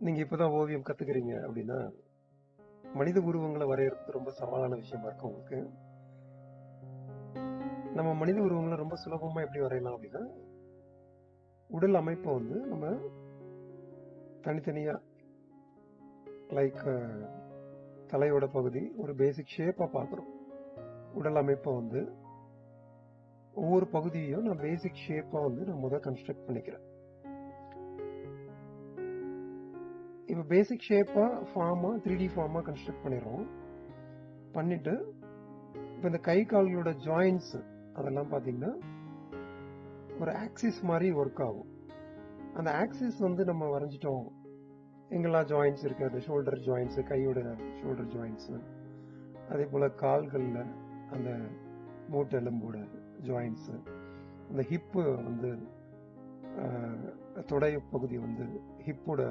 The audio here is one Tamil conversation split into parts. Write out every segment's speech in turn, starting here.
நீங்க இப்பதான் ஓவியம் கத்துக்கிறீங்க அப்படின்னா மனித உருவங்களை வரையறது ரொம்ப சவாலான விஷயமா இருக்கும் உங்களுக்கு. நம்ம மனித உருவங்களை ரொம்ப சுலபமா எப்படி வரையலாம் அப்படின்னா உடல் அமைப்பை வந்து நம்ம தனித்தனியா லைக் தலையோட பகுதி ஒரு பேசிக் ஷேப்பா பார்க்குறோம். உடல் அமைப்பை வந்து ஒவ்வொரு பகுதியையும் நான் பேசிக் ஷேப்பா வந்து நான் முதல் கன்ஸ்ட்ரக்ட் பண்ணிக்கிறேன். இப்போ பேசிக் ஷேப்பாக ஃபார்மாக த்ரீ டி ஃபார்மாக கன்ஸ்ட்ரக்ட் பண்ணிடுறோம். பண்ணிட்டு இப்போ இந்த கை கால்களோட ஜாயின்ஸ் அதெல்லாம் பார்த்தீங்கன்னா ஒரு ஆக்சிஸ் மாதிரி ஒர்க் ஆகும். அந்த ஆக்சிஸ் வந்து நம்ம வரைஞ்சிட்டோம். எங்கெல்லாம் ஜாயின்ஸ் இருக்குது அது ஷோல்டர் ஜாயின்ஸு கையோட ஷோல்டர் ஜாயின்ஸு அதே போல் கால்களில் அந்த மூட்டு எலும்போட அந்த ஹிப்பு வந்து தொடை பகுதி வந்து ஹிப்போட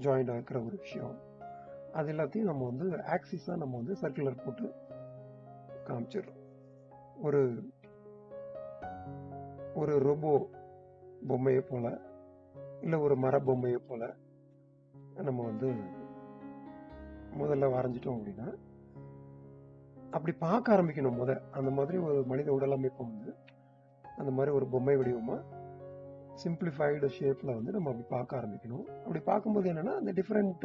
ஜாயிண்ட் இருக்கிற ஒரு விஷயம். அது எல்லாத்தையும் நம்ம வந்து ஆக்சிஸாக நம்ம வந்து சர்க்குலர் போட்டு காமிச்சிடுறோம். ஒரு ஒரு ரோபோ பொம்மையை போல் இல்லை ஒரு மர பொம்மையை போல் நம்ம வந்து முதல்ல வரைஞ்சிட்டோம் அப்படின்னா அப்படி பார்க்க ஆரம்பிக்கணும் முத அந்த மாதிரி ஒரு மனித உடல் அமைப்பு வந்து அந்த மாதிரி ஒரு பொம்மை வடிவமாக சிம்பிளிஃபைடு ஷேப்பில் வந்து நம்ம அப்படி பார்க்க ஆரம்பிக்கணும். அப்படி பார்க்கும்போது என்னன்னா அந்த டிஃப்ரெண்ட்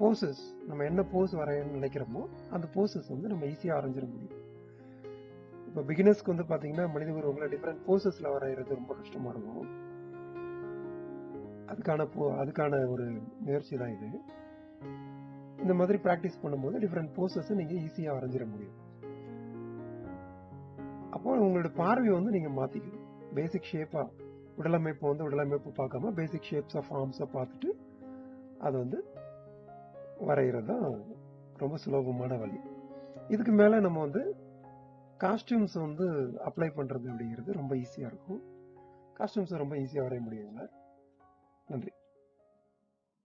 போசஸ் uh, நம்ம என்ன போஸ் வரையணும்னு நினைக்கிறோமோ அந்த போசஸ் வந்து நம்ம ஈஸியாக வரைஞ்சிட முடியும். இப்போ பிகினர்ஸ்க்கு வந்து பார்த்தீங்கன்னா மனித உருவங்களை டிஃப்ரெண்ட் போசஸ்ல வரைகிறது ரொம்ப கஷ்டமா இருக்கும். அதுக்கான போ அதுக்கான ஒரு முயற்சி தான் இது. இந்த மாதிரி ப்ராக்டிஸ் பண்ணும்போது டிஃப்ரெண்ட் போசஸ் நீங்கள் ஈஸியாக வரைஞ்சிட முடியும். அப்போ உங்களோட பார்வையை வந்து நீங்கள் மாற்றிக்கணும் பேசிக் ஷேப்பாக உடலமைப்பு வந்து உடலமைப்பு பார்க்காம பேசிக் ஷேப்ஸ் ஆஃப் ஃபார்ம்ஸை பார்த்துட்டு அது வந்து வரைகிறது தான் ரொம்ப சுலபமான வழி. இதுக்கு மேலே நம்ம வந்து காஸ்டியூம்ஸ் வந்து அப்ளை பண்ணுறது அப்படிங்கிறது ரொம்ப ஈஸியாக இருக்கும். காஸ்டியூம்ஸை ரொம்ப ஈஸியாக வரைய முடியுங்களா? நன்றி.